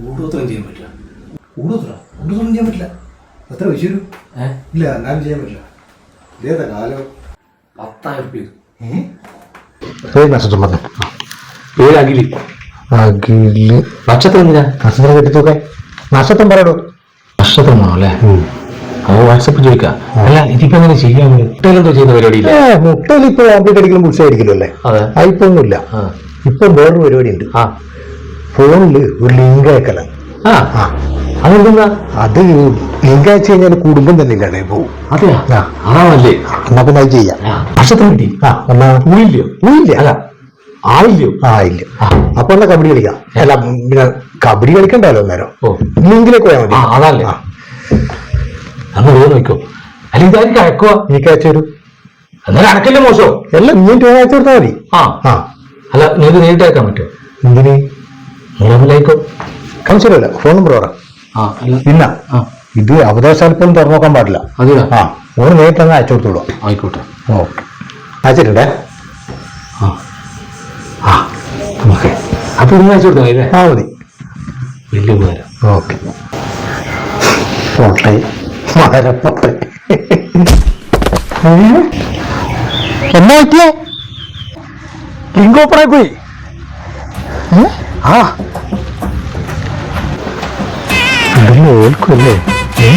കൂടുതലും ചെയ്യാൻ പറ്റില്ല. കൂടുതലാ? കൂടുതലൊന്നും ചെയ്യാൻ പറ്റില്ല. എത്ര വെച്ചു വരും? ഏഹ് ഇല്ല എന്നാലും ചെയ്യാൻ പറ്റില്ല. ഇതേതാ കാലം? പത്തായിരം റുപ്യ ഏത് നക്ഷത്രം പറഞ്ഞു? പേര് അഖിലി. അഖിൽ. നക്ഷത്രം എന്തിനാ? നക്ഷത്രം കെട്ടിത്തൂക്കെ നക്ഷത്രം പറയടോ. നക്ഷത്രമാണോ അല്ലേ? ഓ വാട്സപ്പ് ചോദിക്കാം. അല്ല ഇതിപ്പോ എങ്ങനെ ചെയ്യാൻ മുട്ടയിലെന്തോ ചെയ്യുന്ന പരിപാടിയില്ല? മുട്ടയിൽ ഇപ്പൊ പുടിച്ചായിരിക്കലോ അല്ലേ അതെ. ഇപ്പൊ ഇപ്പൊ വേറൊരു പരിപാടി ഉണ്ട് ആ. ഫോണിൽ ഒരു ലിങ്ക് അയക്കലാണ് ആ. അതെന്താ? അത് ലിങ്ക് അയച്ചു കഴിഞ്ഞാൽ കുടുംബം തന്നെ ഇല്ലാതെ പോകും അതെയാ? ആ. എന്നാ പിന്നെ അത് ചെയ്യാം. ആ, നക്ഷത്രം കിട്ടി? ആ. എന്നാ? ഊയില്ലയോ ഇല്ല അല്ല ആളില്ലയോ ആ ഇല്ല. അപ്പൊ എന്നാ കബഡി കളിക്കാം? അല്ല പിന്നെ കബഡി കളിക്കണ്ടല്ലോ അന്നേരം? ലിങ്കിലേക്ക് പോയാൽ മതി. അതല്ലേ. നോക്കോ അല്ല ഇതായിരിക്കും അയക്കുക എനിക്ക് അയച്ചു തരൂ. എന്നാലും അടക്കല്ലേ മോശം? എല്ലാം നീ അയച്ചു കൊടുത്താൽ മതി. ആ. ആ. അല്ല നിങ്ങൾക്ക് നേരിട്ട് അയക്കാൻ പറ്റുമോ? എന്തിന്? കാണിച്ചില്ല ഫോൺ നമ്പർ പറ. ആ അല്ല ഇല്ല. ആ. ഇത് അവകാശാൽപ്പം തുറന്നു നോക്കാൻ പാടില്ല. അതെയോ ആ ഓന് നേരിട്ട് അങ്ങ് അയച്ചു കൊടുത്തോളൂ. ആയിക്കോട്ടെ. ഓക്കെ. അയച്ചിട്ടുണ്ടേ? ആ. ആ ഓക്കെ. അപ്പൊ ഇന്ന് അയച്ചു കൊടുത്താൽ ആ മതി. വലിയ ഉപകാരം. ഓക്കെ. പോട്ടെ വളരെ പോട്ടെ എന്നാ പറ്റിയേ? ലിങ്ക് ഓപ്പണായി പോയി ഏ? ആ. ഉണ്ടല്ലോ ഓൽക്കുമല്ലേ ഏ?